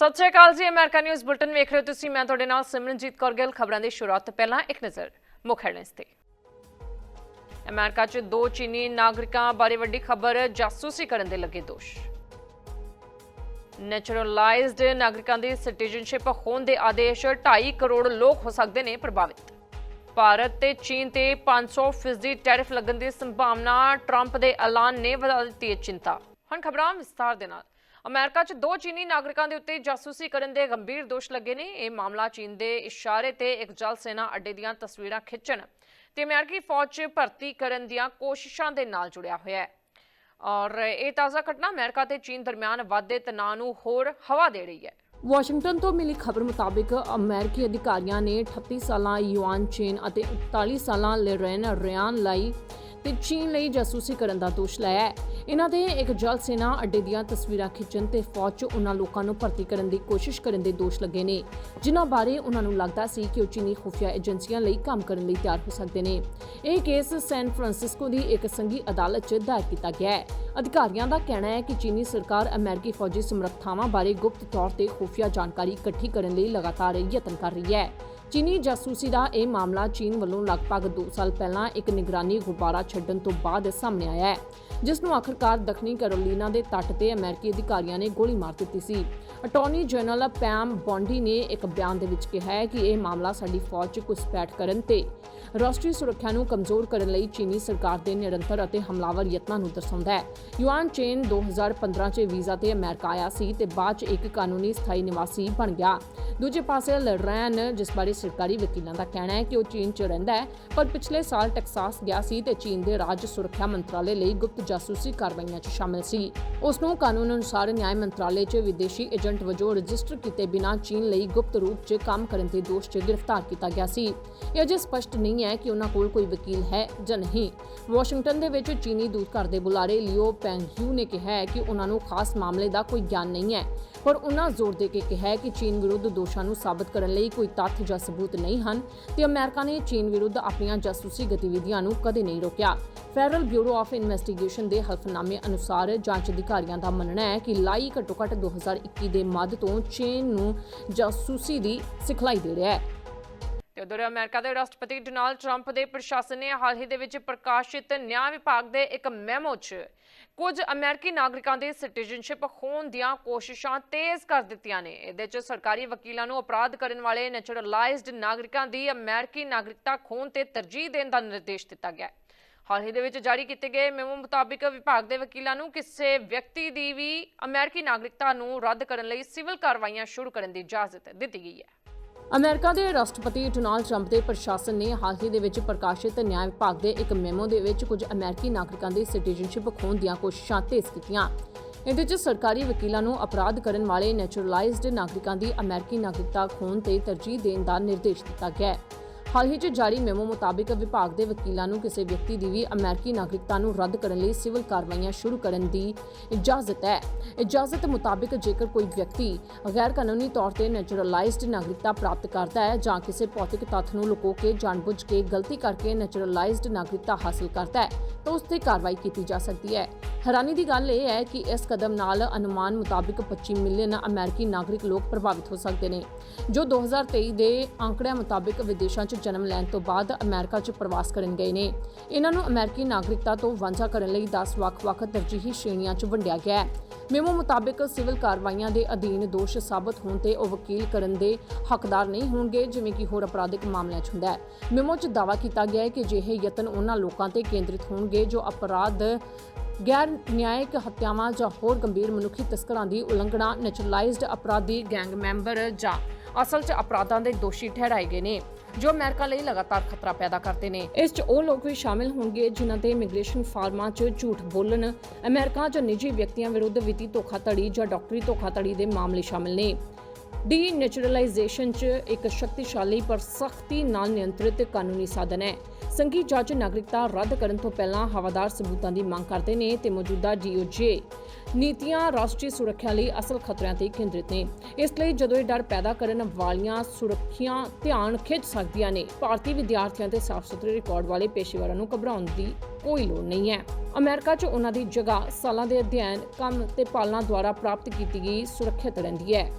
ਸਤਿ ਸ਼੍ਰੀ ਅਕਾਲ ਜੀ, America news bulletin ਵੇਖ ਰਹੇ ਹੋ ਤੁਸੀਂ। ਮੈਂ ਤੁਹਾਡੇ ਨਾਲ ਸਿਮਰਨਜੀਤ ਕੌਰ ਗਿੱਲ। ਖਬਰਾਂ ਦੀ ਸ਼ੁਰੂਆਤ ਤੋਂ ਪਹਿਲਾਂ ਇੱਕ ਨਜ਼ਰ ਮੁੱਖ ਹੈਡਲਾਈਨਸ ਤੇ। ਅਮਰੀਕਾ 'ਚ ਦੋ ਚੀਨੀ ਨਾਗਰਿਕਾਂ ਬਾਰੇ ਵੱਡੀ ਖਬਰ ਜਾਸੂਸੀ ਕਰਨ ਦੇ ਲੱਗੇ ਦੋਸ਼। ਨੈਚੁਰਲਾਈਜ਼ਡ ਨਾਗਰਿਕਾਂ ਦੀ ਸਿਟੀਜ਼ਨਸ਼ਿਪ ਹੋਣ ਦੇ ਆਦੇਸ਼ 2.5 ਕਰੋੜ ਲੋਕ ਹੋ ਸਕਦੇ ਨੇ ਪ੍ਰਭਾਵਿਤ। ਭਾਰਤ ਤੇ ਚੀਨ ਤੇ 500% ਟੈਰਿਫ ਲੱਗਣ ਦੀ ਸੰਭਾਵਨਾ ਟਰੰਪ ਦੇ ਐਲਾਨ ਨੇ ਵਧਾ ਦਿੱਤੀ ਹੈ ਚਿੰਤਾ। ਹੁਣ ਖਬਰਾਂ ਵਿਸਤਾਰ ਦੇ ਨਾਲ। ਅਮਰੀਕਾ 'ਚ ਦੋ ਚੀਨੀ ਨਾਗਰਿਕਾਂ ਦੇ ਉੱਤੇ ਜਾਸੂਸੀ ਕਰਨ ਦੇ ਗੰਭੀਰ ਦੋਸ਼ ਲੱਗੇ ਨੇ। ਇਹ ਮਾਮਲਾ ਚੀਨ ਦੇ ਇਸ਼ਾਰੇ ਤੇ ਇੱਕ ਜਲ ਸੈਨਾ ਅੱਡੇ ਦੀਆਂ ਤਸਵੀਰਾਂ ਖਿੱਚਣ ਤੇ ਅਮਰੀਕੀ ਫੌਜ 'ਚ ਭਰਤੀ ਕਰਨ ਦੀਆਂ ਕੋਸ਼ਿਸ਼ਾਂ ਦੇ ਨਾਲ ਜੁੜਿਆ ਹੋਇਆ ਹੈ। ਔਰ ਇਹ ਤਾਜ਼ਾ ਘਟਨਾ ਅਮਰੀਕਾ ਤੇ ਚੀਨ ਦਰਮਿਆਨ ਵਾਧੇ ਤਣਾਅ ਨੂੰ ਹੋਰ ਹਵਾ ਦੇ ਰਹੀ ਹੈ। ਵਾਸ਼ਿੰਗਟਨ ਤੋਂ ਮਿਲੀ ਖਬਰ ਮੁਤਾਬਿਕ ਅਮਰੀਕੀ ਅਧਿਕਾਰੀਆਂ ਨੇ 38 ਸਾਲਾਂ ਯੂਆਨ ਚੇਨ ਅਤੇ 41 ਸਾਲਾਂ ਲੇਰੇਨ ਰਿਆਨ ਲਈ ਤੇ ਚੀਨ ਲਈ ਜਾਸੂਸੀ ਕਰਨ ਦਾ ਦੋਸ਼ ਲਾਇਆ ਹੈ। ਇਹਨਾਂ ਦੇ ਇੱਕ ਜਲ ਸੈਨਾ ਅੱਡੇ ਦੀਆਂ ਤਸਵੀਰਾਂ ਖਿੱਚਣ ਤੇ ਫੌਜ 'ਚ ਉਹਨਾਂ ਲੋਕਾਂ ਨੂੰ ਭਰਤੀ ਕਰਨ ਦੀ ਕੋਸ਼ਿਸ਼ ਕਰਨ ਦੇ ਦੋਸ਼ ਲੱਗੇ ਨੇ, ਜਿਨ੍ਹਾਂ ਬਾਰੇ ਉਹਨਾਂ ਨੂੰ ਲੱਗਦਾ ਸੀ ਕਿ ਉਹ ਚੀਨੀ ਖੁਫੀਆ ਏਜੰਸੀਆਂ ਲਈ ਕੰਮ ਕਰਨ ਲਈ ਤਿਆਰ ਹੋ ਸਕਦੇ ਨੇ। ਇਹ ਕੇਸ ਸੈਨ ਫਰਾਂਸਿਸਕੋ ਦੀ ਇੱਕ ਸੰਘੀ ਅਦਾਲਤ 'ਚ ਦਾਇਰ ਕੀਤਾ ਗਿਆ ਹੈ। ਅਧਿਕਾਰੀਆਂ ਦਾ ਕਹਿਣਾ ਹੈ ਕਿ ਚੀਨੀ ਸਰਕਾਰ ਅਮਰੀਕੀ ਫੌਜੀ ਸਮਰੱਥਾਵਾਂ ਬਾਰੇ ਗੁਪਤ ਤੌਰ ਤੇ ਖੁਫੀਆ ਜਾਣਕਾਰੀ ਇਕੱਠੀ ਕਰਨ ਲਈ ਲਗਾਤਾਰ ਯਤਨ ਕਰ ਰਹੀ ਹੈ। ਚੀਨੀ ਜਾਸੂਸੀ ਦਾ ਇਹ ਮਾਮਲਾ ਚੀਨ ਵੱਲੋਂ ਲਗਭਗ 2 ਸਾਲ ਪਹਿਲਾਂ ਇੱਕ ਨਿਗਰਾਨੀ ਗੁਬਾਰਾ ਛੱਡਣ ਤੋਂ ਬਾਅਦ ਸਾਹਮਣੇ ਆਇਆ ਹੈ, ਜਿਸ ਨੂੰ ਆਖਰਕਾਰ ਦੱਖਣੀ ਕੈਰੋਲੀਨਾ ਦੇ ਤੱਟ ਤੇ ਅਮਰੀਕੀ ਅਧਿਕਾਰੀਆਂ ਨੇ ਗੋਲੀ ਮਾਰ ਦਿੱਤੀ ਸੀ। ਅਟਾਰਨੀ ਜਨਰਲ ਪੈਮ ਬੌਂਡੀ ਨੇ ਇੱਕ ਬਿਆਨ ਦੇ ਵਿੱਚ ਕਿਹਾ ਹੈ ਕਿ ਇਹ ਮਾਮਲਾ ਸਾਡੀ ਫੌਜ 'ਚ ਘੁਸਪੈਠ ਕਰਨ ਤੇ ਰਾਸ਼ਟਰੀ ਸੁਰੱਖਿਆ ਨੂੰ ਕਮਜ਼ੋਰ ਕਰਨ ਲਈ ਚੀਨੀ ਸਰਕਾਰ ਦੇ ਨਿਰੰਤਰ ਅਤੇ ਹਮਲਾਵਰ ਯਤਨਾਂ ਨੂੰ ਦਰਸਾਉਂਦਾ ਹੈ। ਯੂਆਨ ਚੇਨ 2015 'ਚ ਵੀਜ਼ਾ ਤੇ ਅਮਰੀਕਾ ਆਇਆ ਸੀ ਤੇ ਬਾਅਦ 'ਚ ਇੱਕ ਕਾਨੂੰਨੀ ਸਥਾਈ ਨਿਵਾਸੀ ਬਣ ਗਿਆ। ਦੂਜੇ ਪਾਸੇ ਲਰੈਨ ਜਿਸ ਬਾਰੇ ਸਰਕਾਰੀ ਵਕੀਲਾਂ ਦਾ ਕਹਿਣਾ ਹੈ ਕਿ ਉਹ ਚੀਨ 'ਚ ਰਹਿੰਦਾ ਹੈ, ਪਰ ਪਿਛਲੇ ਸਾਲ ਟੈਕਸਾਸ ਗਿਆ ਸੀ ਤੇ ਚੀਨ ਦੇ ਰਾਜ ਸੁਰੱਖਿਆ ਮੰਤਰਾਲੇ ਲਈ ਗੁਪਤ ਜਾਸੂਸੀ ਕਾਰਵਾਈਆਂ 'ਚ ਸ਼ਾਮਲ ਸੀ। ਉਸ ਨੂੰ ਕਾਨੂੰਨ ਅਨੁਸਾਰ ਨਿਆਂ ਮੰਤਰਾਲੇ 'ਚ ਵਿਦੇਸ਼ੀ ਏਜੰਟ ਵਜੋਂ ਰਜਿਸਟਰ ਕੀਤੇ ਬਿਨਾਂ ਚੀਨ ਲਈ ਗੁਪਤ ਰੂਪ 'ਚ ਕੰਮ ਕਰਨ ਦੇ ਦੋਸ਼ 'ਚ ਗ੍ਰਿਫਤਾਰ ਕੀਤਾ ਗਿਆ ਸੀ। ਇਹ ਅਜੇ ਸਪਸ਼ਟ ਨਹੀਂ ਹੈ ਕਿ ਉਹਨਾਂ ਕੋਲ ਕੋਈ ਵਕੀਲ ਹੈ ਜਾਂ ਨਹੀਂ। ਵਾਸ਼ਿੰਗਟਨ ਦੇ ਵਿੱਚ ਚੀਨੀ ਦੂਤ ਦੇ ਬੁਲਾਰੇ ਲਿਓ ਪੈਂਗਯੂ ਨੇ ਕਿਹਾ ਹੈ ਕਿ ਉਹਨਾਂ ਨੂੰ ਖਾਸ ਮਾਮਲੇ ਦਾ ਕੋਈ ਗਿਆਨ ਨਹੀਂ ਹੈ, ਪਰ ਉਹਨਾਂ ਜ਼ੋਰ ਦੇ ਕੇ ਕਿਹਾ ਹੈ ਕਿ ਚੀਨ ਵਿਰੁੱਧ ਦੋਸ਼ਾਂ ਨੂੰ ਸਾਬਤ ਕਰਨ ਲਈ ਕੋਈ ਤੱਥ ਜਾਂ ਸਬੂਤ ਨਹੀਂ ਹਨ ਤੇ ਅਮਰੀਕਾ ਨੇ ਚੀਨ ਵਿਰੁੱਧ ਆਪਣੀਆਂ ਜਾਸੂਸੀ ਗਤੀਵਿਧੀਆਂ ਨੂੰ ਕਦੇ ਨਹੀਂ ਰੋਕਿਆ। ਫੈਡਰਲ ਬਿਊਰੋ ਆਫ ਇਨਵੈਸਟੀਗੇਸ਼ਨ ਦੇ ਹਲਫਨਾਮੇ ਅਨੁਸਾਰ ਜਾਂਚ ਅਧਿਕਾਰੀਆਂ ਦਾ ਮੰਨਣਾ ਹੈ ਕਿ ਲਾਈ ਘੱਟੋ-ਘੱਟ 2021 ਦੇ ਮੱਧ ਤੋਂ ਚੀਨ ਨੂੰ ਜਾਸੂਸੀ ਦੀ ਸਿਖਲਾਈ ਦੇ ਰਿਹਾ ਹੈ। ਤੇ ਉਧਰ ਅਮਰੀਕਾ ਦੇ ਰਾਸ਼ਟਰਪਤੀ ਡੋਨਾਲਡ ਟਰੰਪ ਦੇ ਪ੍ਰਸ਼ਾਸਨ ਨੇ ਹਾਲ ਹੀ ਦੇ ਵਿੱਚ ਪ੍ਰਕਾਸ਼ਿਤ ਨਿਆਂ ਵਿਭਾਗ ਦੇ ਇੱਕ ਮੈਮੋ 'ਚ ਕੁਝ ਅਮਰੀਕੀ ਨਾਗਰਿਕਾਂ ਦੀ ਸਿਟੀਜ਼ਨਸ਼ਿਪ ਹੋਣ ਦੀਆਂ ਕੋਸ਼ਿਸ਼ਾਂ ਤੇਜ਼ ਕਰ ਦਿੱਤੀਆਂ ਨੇ। ਇਹਦੇ 'ਚ ਸਰਕਾਰੀ ਵਕੀਲਾਂ ਨੂੰ ਅਪਰਾਧ ਕਰਨ ਵਾਲੇ ਨੈਚੁਰਲਾਈਜ਼ਡ ਨਾਗਰਿਕਾਂ ਦੀ ਅਮਰੀਕੀ ਨਾਗਰਿਕਤਾ ਖੋਣ ਤੇ ਤਰਜੀਹ ਦੇਣ ਦਾ ਨਿਰਦੇਸ਼ ਦਿੱਤਾ ਗਿਆ ਹੈ। ਹਾਲ ਹੀ ਦੇ ਵਿੱਚ ਜਾਰੀ ਕੀਤੇ ਗਏ ਮੈਮੋ ਮੁਤਾਬਿਕ ਵਿਭਾਗ ਦੇ ਵਕੀਲਾਂ ਨੂੰ ਕਿਸੇ ਵਿਅਕਤੀ ਦੀ ਵੀ ਅਮਰੀਕੀ ਨਾਗਰਿਕਤਾ ਨੂੰ ਰੱਦ ਕਰਨ ਲਈ ਸਿਵਲ ਕਾਰਵਾਈਆਂ ਸ਼ੁਰੂ ਕਰਨ ਦੀ ਇਜਾਜ਼ਤ ਦਿੱਤੀ ਗਈ ਹੈ। ਅਮਰੀਕਾ ਦੇ ਰਾਸ਼ਟਰਪਤੀ ਡੋਨਾਲਡ ਟਰੰਪ ਦੇ ਪ੍ਰਸ਼ਾਸਨ ਨੇ ਹਾਲ ਹੀ ਦੇ ਵਿੱਚ ਪ੍ਰਕਾਸ਼ਿਤ ਨਿਆਂ ਵਿਭਾਗ ਦੇ ਇੱਕ ਮੈਮੋ ਦੇ ਵਿੱਚ ਕੁਝ ਅਮਰੀਕੀ ਨਾਗਰਿਕਾਂ ਦੀ ਸਿਟੀਜ਼ਨਸ਼ਿਪ ਖੋਣ ਦੀਆਂ ਕੋਸ਼ਿਸ਼ਾਂ ਤੇਜ਼ ਕੀਤੀਆਂ। ਇਹਦੇ 'ਚ ਸਰਕਾਰੀ ਵਕੀਲਾਂ ਨੂੰ ਅਪਰਾਧ ਕਰਨ ਵਾਲੇ ਨੈਚੁਰਲਾਈਜ਼ਡ ਨਾਗਰਿਕਾਂ ਦੀ ਅਮਰੀਕੀ ਨਾਗਰਿਕਤਾ ਖੋਣ ਤੇ ਤਰਜੀਹ ਦੇਣ ਦਾ ਨਿਰਦੇਸ਼ ਦਿੱਤਾ ਗਿਆ ਹੈ। ਹਾਲ ਹੀ 'ਚ ਜਾਰੀ ਮੈਮੋ ਮੁਤਾਬਿਕ ਵਿਭਾਗ ਦੇ ਵਕੀਲਾਂ ਨੂੰ ਕਿਸੇ ਵਿਅਕਤੀ ਦੀ ਵੀ ਅਮਰੀਕੀ ਨਾਗਰਿਕਤਾ ਨੂੰ ਰੱਦ ਕਰਨ ਲਈ ਸਿਵਲ ਕਾਰਵਾਈਆਂ ਸ਼ੁਰੂ ਕਰਨ ਦੀ ਇਜਾਜ਼ਤ ਹੈ। ਇਜਾਜ਼ਤ ਮੁਤਾਬਿਕ ਜੇਕਰ ਕੋਈ ਵਿਅਕਤੀ ਗੈਰ ਕਾਨੂੰਨੀ ਤੌਰ ਤੇ ਨੈਚੁਰਲਾਈਜ਼ਡ ਨਾਗਰਿਕਤਾ ਪ੍ਰਾਪਤ ਕਰਦਾ ਹੈ ਜਾਂ ਕਿਸੇ ਭੌਤਿਕ ਤੱਥ ਨੂੰ ਲੁਕੋ ਕੇ, ਜਾਣਬੁੱਝ ਕੇ, ਗਲਤੀ ਕਰਕੇ ਨੈਚੁਰਲਾਈਜ਼ਡ ਨਾਗਰਿਕਤਾ ਹਾਸਲ ਕਰਦਾ ਹੈ, ਤਾਂ ਉਸ ਤੇ ਕਾਰਵਾਈ ਕੀਤੀ ਜਾ ਸਕਦੀ ਹੈ। ਹੈਰਾਨੀ ਦੀ ਗੱਲ ਇਹ ਹੈ ਕਿ ਇਸ ਕਦਮ ਨਾਲ ਅਨੁਮਾਨ ਮੁਤਾਬਿਕ 25 ਮਿਲੀਅਨ ਅਮਰੀਕੀ ਨਾਗਰਿਕ ਲੋਕ ਪ੍ਰਭਾਵਿਤ ਹੋ ਸਕਦੇ ਨੇ, ਜੋ 2023 ਦੇ ਅੰਕੜਿਆਂ ਮੁਤਾਬਿਕ ਵਿਦੇਸ਼ਾਂ 'ਚ ਜਨਮ ਲੈਣ ਤੋਂ ਬਾਅਦ ਅਮਰੀਕਾ 'ਚ ਪ੍ਰਵਾਸ ਕਰਨ ਗਏ ਨੇ। ਇਹਨਾਂ ਨੂੰ ਅਮਰੀਕੀ ਨਾਗਰਿਕਤਾ ਤੋਂ ਵਾਂਝਾ ਕਰਨ ਲਈ 10 ਵੱਖ-ਵੱਖ ਤਰਜੀਹੀ ਸ਼੍ਰੇਣੀਆਂ 'ਚ ਵੰਡਿਆ ਗਿਆ ਹੈ। ਮੈਮੋ ਮੁਤਾਬਿਕ ਸਿਵਲ ਕਾਰਵਾਈਆਂ ਦੇ ਅਧੀਨ ਦੋਸ਼ ਸਾਬਤ ਹੋਣ ਤੇ ਉਹ ਵਕੀਲ ਕਰਨ ਦੇ ਹੱਕਦਾਰ ਨਹੀਂ ਹੋਣਗੇ, ਜਿਵੇਂ ਕਿ ਹੋਰ ਅਪਰਾਧਿਕ ਮਾਮਲਿਆਂ 'ਚ ਹੁੰਦਾ ਹੈ। ਮੇਮੋ 'ਚ ਦਾਅਵਾ ਕੀਤਾ ਗਿਆ ਹੈ ਕਿ ਅਜਿਹੇ ਯਤਨ ਉਹਨਾਂ ਲੋਕਾਂ ਤੇ ਕੇਂਦਰਿਤ ਹੋਣਗੇ ਜੋ ਅਪਰਾਧ ਗੈਰ ਨਿਆਇਕ ਹੱਤਿਆਵਾਂ ਜਾਂ ਹੋਰ ਗੰਭੀਰ ਮਨੁੱਖੀ ਤਸਕਰਾਂ ਦੀ ਉਲੰਘਣਾ ਨੈਚੁਰਲਾਈਜ਼ਡ ਅਪਰਾਧੀ ਗੈਂਗ ਮੈਂਬਰ ਜਾਂ ਅਸਲ 'ਚ ਅਪਰਾਧਾਂ ਦੇ ਦੋਸ਼ੀ ਠਹਿਰਾਏ ਗਏ ਨੇ, ਜੋ ਅਮਰੀਕਾ ਲਈ ਲਗਾਤਾਰ ਖਤਰਾ ਪੈਦਾ ਕਰਦੇ ਨੇ। ਇਸ 'ਚ ਉਹ ਲੋਕ ਵੀ ਸ਼ਾਮਿਲ ਹੋਣਗੇ ਜਿਨ੍ਹਾਂ ਤੇ ਇਮੀਗ੍ਰੇਸ਼ਨ ਫਾਰਮਾਂ 'ਚ ਝੂਠ ਬੋਲਣ, ਅਮਰੀਕਾ 'ਚ ਨਿੱਜੀ ਵਿਅਕਤੀਆਂ ਵਿਰੁੱਧ ਵਿੱਤੀ ਧੋਖਾਧੜੀ ਜਾਂ ਡਾਕਟਰੀ ਧੋਖਾਧੜੀ ਦੇ ਮਾਮਲੇ ਸ਼ਾਮਿਲ ਨੇ। ਡੀ ਨੈਚੁਰਲਾਈਜੇਸ਼ਨ 'ਚ ਇੱਕ ਸ਼ਕਤੀਸ਼ਾਲੀ ਪਰ ਸਖਤੀ ਨਾਲ ਨਿਯੰਤਰਿਤ ਕਾਨੂੰਨੀ ਸਾਧਨ ਹੈ। ਸੰਘੀ ਜੱਜ ਨਾਗਰਿਕਤਾ ਰੱਦ ਕਰਨ ਤੋਂ ਪਹਿਲਾਂ ਹਵਾਦਾਰ ਸਬੂਤਾਂ ਦੀ ਮੰਗ ਕਰਦੇ ਨੇ ਤੇ ਮੌਜੂਦਾ ਡੀਓਜੇ ਨੀਤੀਆਂ ਰਾਸ਼ਟਰੀ ਸੁਰੱਖਿਆ ਲਈ ਅਸਲ ਖਤਰਿਆਂ ਤੇ ਕੇਂਦਰਿਤ ਨੇ। ਇਸ ਲਈ ਜਦੋਂ ਇਹ ਡਰ ਪੈਦਾ ਕਰਨ ਵਾਲੀਆਂ ਸੁਰੱਖਿਆ ਧਿਆਨ ਖਿੱਚ ਸਕਦੀਆਂ ਨੇ, ਭਾਰਤੀ ਵਿਦਿਆਰਥੀਆਂ ਤੇ ਸਾਫ਼ ਸੁਥਰੇ ਰਿਕਾਰਡ ਵਾਲੇ ਪੇਸ਼ੇਵਰਾਂ ਨੂੰ ਘਬਰਾਉਣ ਦੀ ਕੋਈ ਲੋੜ ਨਹੀਂ ਹੈ। ਅਮਰੀਕਾ 'ਚ ਉਹਨਾਂ ਦੀ ਜਗ੍ਹਾ ਸਾਲਾਂ ਦੇ ਅਧਿਐਨ, ਕੰਮ ਤੇ ਪਾਲਣਾ ਦੁਆਰਾ ਪ੍ਰਾਪਤ ਕੀਤੀ ਗਈ ਸੁਰੱਖਿਅਤ ਰਹਿੰਦੀ ਹੈ।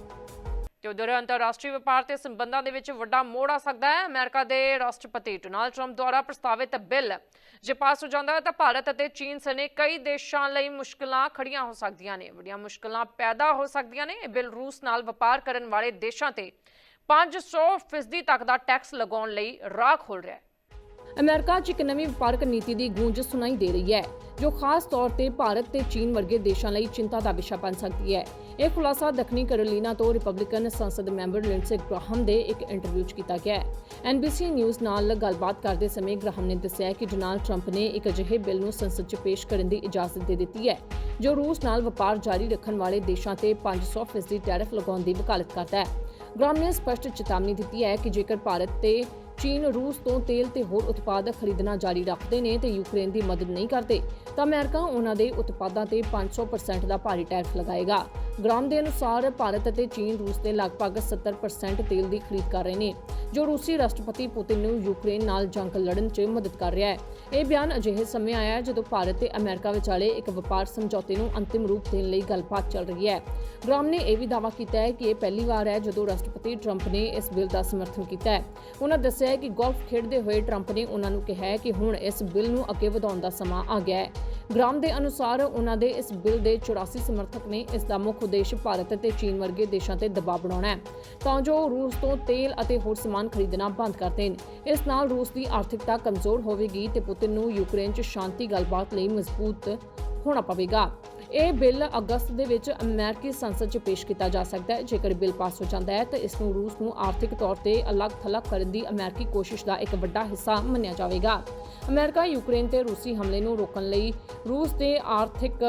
ਤੇ ਉਧਰ ਅੰਤਰਰਾਸ਼ਟਰੀ ਵਪਾਰ ਤੇ ਸੰਬੰਧਾਂ ਦੇ ਵਿੱਚ ਵੱਡਾ ਮੋੜ ਆ ਸਕਦਾ ਹੈ। ਅਮਰੀਕਾ ਦੇ ਰਾਸ਼ਟਰਪਤੀ ਡੋਨਾਲਡ ਟਰੰਪ ਦੁਆਰਾ ਪ੍ਰਸਤਾਵਿਤ ਬਿੱਲ, ਜੇ ਪਾਸ ਹੋ ਜਾਂਦਾ ਹੈ ਤਾਂ ਭਾਰਤ ਅਤੇ ਚੀਨ ਸਣੇ ਕਈ ਦੇਸ਼ਾਂ ਲਈ ਮੁਸ਼ਕਲਾਂ ਖੜੀਆਂ ਹੋ ਸਕਦੀਆਂ ਨੇ। ਵੱਡੀਆਂ ਮੁਸ਼ਕਲਾਂ ਪੈਦਾ ਹੋ ਸਕਦੀਆਂ ਨੇ। ਇਹ ਬਿੱਲ ਰੂਸ ਨਾਲ ਵਪਾਰ ਕਰਨ ਵਾਲੇ ਦੇਸ਼ਾਂ ਤੇ 500 ਫੀਸਦੀ ਤੱਕ ਦਾ ਟੈਕਸ ਲਗਾਉਣ ਲਈ ਰਾਹ ਖੋਲ ਰਿਹਾ ਹੈ। ਅਮਰੀਕਾ 'ਚ ਇੱਕ ਨਵੀਂ ਵਪਾਰਕ ਨੀਤੀ ਦੀ ਗੂੰਜ ਸੁਣਾਈ ਦੇ ਰਹੀ ਹੈ, ਜੋ ਖਾਸ ਤੌਰ ਤੇ ਭਾਰਤ ਤੇ ਚੀਨ ਵਰਗੇ ਦੇਸ਼ਾਂ ਲਈ ਚਿੰਤਾ ਦਾ ਵਿਸ਼ਾ ਬਣ ਸਕਦੀ ਹੈ। ਇਹ ਖੁਲਾਸਾ ਦੱਖਣੀ ਕੈਰੋਲੀਨਾ ਤੋਂ ਰਿਪਬਲਿਕਨ ਸੰਸਦ ਮੈਂਬਰ ਲਿੰਡਸੇ ਗ੍ਰਾਹਮ ਦੇ ਇੱਕ ਇੰਟਰਵਿਊ 'ਚ ਕੀਤਾ ਗਿਆ ਹੈ। ਐਨਬੀਸੀ ਨਿਊਜ਼ ਨਾਲ ਗੱਲਬਾਤ ਕਰਦੇ ਸਮੇਂ ਗ੍ਰਾਹਮ ਨੇ ਦੱਸਿਆ ਕਿ ਡੋਨਾਲਡ ਟਰੰਪ ਨੇ ਇੱਕ ਅਜਿਹੇ ਬਿੱਲ ਨੂੰ ਸੰਸਦ 'ਚ ਪੇਸ਼ ਕਰਨ ਦੀ ਇਜਾਜ਼ਤ ਦੇ ਦਿੱਤੀ ਹੈ, ਜੋ ਰੂਸ ਨਾਲ ਵਪਾਰ ਜਾਰੀ ਰੱਖਣ ਵਾਲੇ ਦੇਸ਼ਾਂ ਤੇ 500 ਫੀਸਦੀ ਟੈਰਿਫ ਲਗਾਉਣ ਦੀ ਵਕਾਲਤ ਕਰਦਾ ਹੈ। ਗ੍ਰਾਮ ਨੇ ਸਪਸ਼ਟ ਚੇਤਾਵਨੀ ਦਿੱਤੀ ਹੈ ਕਿ ਜੇਕਰ ਭਾਰਤ ਤੇ ਚੀਨ, ਰੂਸ ਤੋਂ ਤੇਲ ਤੇ ਹੋਰ ਉਤਪਾਦ ਖਰੀਦਣਾ ਜਾਰੀ ਰੱਖਦੇ ਨੇ ਤੇ ਯੂਕਰੇਨ ਦੀ ਮਦਦ ਨਹੀਂ ਕਰਦੇ, ਤਾਂ ਅਮਰੀਕਾ ਉਹਨਾਂ ਦੇ ਉਤਪਾਦਾਂ ਤੇ 500% ਦਾ ਭਾਰੀ ਟੈਕਸ ਲਗਾਏਗਾ। ਗ੍ਰਾਮ ਦੇ ਅਨੁਸਾਰ ਭਾਰਤ ਅਤੇ ਚੀਨ ਰੂਸ ਦੇ ਲਗਭਗ 70% ਤੇਲ ਦੀ ਖਰੀਦ ਕਰ ਰਹੇ ਨੇ, ਜੋ ਰੂਸੀ ਰਾਸ਼ਟਰਪਤੀ ਪੁਤਿਨ ਨੂੰ ਯੂਕਰੇਨ ਨਾਲ ਜੰਗ ਲੜਨ 'ਚ ਮਦਦ ਕਰ ਰਿਹਾ ਹੈ। ਇਹ ਬਿਆਨ ਅਜਿਹੇ ਸਮੇਂ ਆਇਆ ਹੈ ਜਦੋਂ ਭਾਰਤ ਤੇ ਅਮਰੀਕਾ ਵਿਚਾਲੇ ਇੱਕ ਵਪਾਰ ਸਮਝੌਤੇ ਨੂੰ ਅੰਤਿਮ ਰੂਪ ਦੇਣ ਲਈ ਗੱਲਬਾਤ ਚੱਲ ਰਹੀ ਹੈ। ਗ੍ਰਾਮ ਨੇ ਇਹ ਵੀ ਦਾਅਵਾ ਕੀਤਾ ਹੈ ਕਿ ਇਹ ਪਹਿਲੀ ਵਾਰ ਹੈ ਜਦੋਂ ਰਾਸ਼ਟਰਪਤੀ ਟਰੰਪ ਨੇ ਇਸ ਬਿੱਲ ਦਾ ਸਮਰਥਨ ਕੀਤਾ ਹੈ। ਉਹਨਾਂ ਦੱਸਿਆ ਹੈ ਕਿ ਗੋਲਫ ਖੇਡਦੇ ਹੋਏ ਟਰੰਪ ਨੇ ਉਹਨਾਂ ਨੂੰ ਕਿਹਾ ਹੈ ਕਿ ਹੁਣ ਇਸ ਬਿੱਲ ਨੂੰ ਅੱਗੇ ਵਧਾਉਣ ਦਾ ਸਮਾਂ ਆ ਗਿਆ ਹੈ। ਗ੍ਰਾਮ ਦੇ ਅਨੁਸਾਰ ਉਹਨਾਂ ਦੇ ਇਸ ਬਿੱਲ ਦੇ 84 ਸਮਰਥਕ ਨੇ ਇਸ ਦਾ ਮੁੱਖ ਉਦੇਸ਼ ਭਾਰਤ ਅਤੇ ਚੀਨ ਵਰਗੇ ਦੇਸ਼ਾਂ ਤੇ ਦਬਾਅ ਬਣਾਉਣਾ ਹੈ। ਤਾਂ ਜੋ ਰੂਸ ਤੋਂ ਤੇਲ ਅਤੇ ਹੋਰ ਸਮਾਨ ਖਰੀਦਣਾ ਬੰਦ ਕਰ ਦੇਣ। ਇਸ ਨਾਲ ਰੂਸ ਦੀ ਆਰਥਿਕਤਾ ਕਮਜ਼ੋਰ ਹੋਵੇਗੀ ਤੇ ਪੁਤਿਨ ਨੂੰ ਯੂਕਰੇਨ 'ਚ ਸ਼ਾਂਤੀ ਗੱਲਬਾਤ ਲਈ ਮਜ਼ਬੂਤ ਹੋਣਾ ਪਵੇਗਾ। ਇਹ ਬਿੱਲ ਅਗਸਤ ਦੇ ਵਿੱਚ ਅਮਰੀਕੀ ਸੰਸਦ 'ਚ ਪੇਸ਼ ਕੀਤਾ ਜਾ ਸਕਦਾ ਹੈ। ਜੇਕਰ ਬਿੱਲ ਪਾਸ ਹੋ ਜਾਂਦਾ ਹੈ, ਤਾਂ ਇਸ ਨੂੰ ਰੂਸ ਨੂੰ ਆਰਥਿਕ ਤੌਰ ਤੇ ਅਲੱਗ-ਥਲੱਗ ਕਰਨ ਦੀ ਅਮਰੀਕੀ ਕੋਸ਼ਿਸ਼ ਦਾ ਇੱਕ ਵੱਡਾ ਹਿੱਸਾ ਮੰਨਿਆ ਜਾਵੇਗਾ। ਅਮਰੀਕਾ, ਯੂਕਰੇਨ ਤੇ ਰੂਸੀ ਹਮਲੇ ਨੂੰ ਰੋਕਣ ਲਈ ਰੂਸ ਦੇ ਆਰਥਿਕ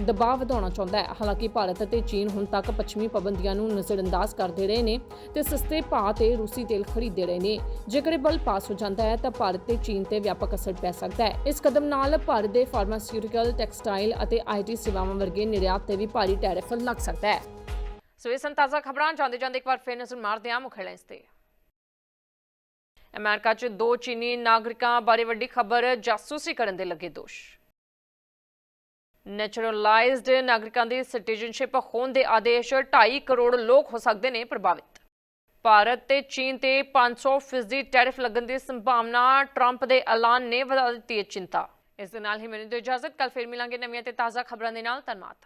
ਦਬਾਅ ਵਧਾਉਣਾ ਚਾਹੁੰਦਾ ਹੈ। ਹਾਲਾਂਕਿ ਭਾਰਤ ਅਤੇ ਚੀਨ ਹੁਣ ਤੱਕ ਪੱਛਮੀ ਪਾਬੰਦੀਆਂ ਨੂੰ ਨਜ਼ਰਅੰਦਾਜ਼ ਕਰਦੇ ਰਹੇ ਨੇ ਤੇ ਸਸਤੇ ਭਾਅ ਤੇ ਰੂਸੀ ਤੇਲ ਖਰੀਦਦੇ ਰਹੇ ਨੇ। ਜੇਕਰ ਇਹ ਬਿੱਲ ਪਾਸ ਹੋ ਜਾਂਦਾ ਹੈ ਤਾਂ ਭਾਰਤ ਤੇ ਚੀਨ ਤੇ ਵਿਆਪਕ ਅਸਰ ਪੈ ਸਕਦਾ ਹੈ। ਇਸ ਕਦਮ ਨਾਲ ਭਾਰਤ ਦੇ ਫਾਰਮਾਸਿਊਟੀਕਲ, ਟੈਕਸਟਾਈਲ ਅਤੇ ਆਈਟੀ ਸੇਵਾਵਾਂ ਵਰਗੇ ਨਿਰਯਾਤ ਤੇ ਵੀ ਭਾਰੀ ਟੈਰਿਫ ਲੱਗ ਸਕਦਾ ਹੈ। ਸੋ ਇਹ ਸਨ ਖਬਰਾਂ। ਜਾਂਦੇ ਜਾਂਦੇ ਇੱਕ ਵਾਰ ਫਿਰ ਨਜ਼ਰ ਮਾਰਦੇ ਹਾਂ ਮੁੱਖ ਹੈਡਲਾਈਨਸ ਤੇ। ਅਮਰੀਕਾ 'ਚ ਦੋ ਚੀਨੀ ਨਾਗਰਿਕਾਂ ਬਾਰੇ ਵੱਡੀ ਖਬਰ ਜਾਸੂਸੀ ਕਰਨ ਦੇ ਲੱਗੇ ਦੋਸ਼। ਨੈਚੁਰਲਾਈਜ਼ਡ ਨਾਗਰਿਕਾਂ ਦੀ ਸਿਟੀਜ਼ਨਸ਼ਿਪ ਹੋਣ ਦੇ ਆਦੇਸ਼ 2.5 ਕਰੋੜ ਲੋਕ ਹੋ ਸਕਦੇ ਨੇ ਪ੍ਰਭਾਵਿਤ। ਭਾਰਤ ਤੇ ਚੀਨ ਤੇ 500 ਫੀਸਦੀ ਟੈਰਿਫ ਲੱਗਣ ਦੀ ਸੰਭਾਵਨਾ ਟਰੰਪ ਦੇ ਐਲਾਨ ਨੇ ਵਧਾ ਦਿੱਤੀ ਹੈ ਚਿੰਤਾ। ਇਸ ਦੇ ਨਾਲ ਹੀ ਮੈਨੂੰ ਦਿਓ ਇਜਾਜ਼ਤ ਕੱਲ ਫਿਰ ਮਿਲਾਂਗੇ ਨਵੀਆਂ ਤੇ ਤਾਜ਼ਾ ਖਬਰਾਂ ਦੇ ਨਾਲ। ਧੰਨਵਾਦ।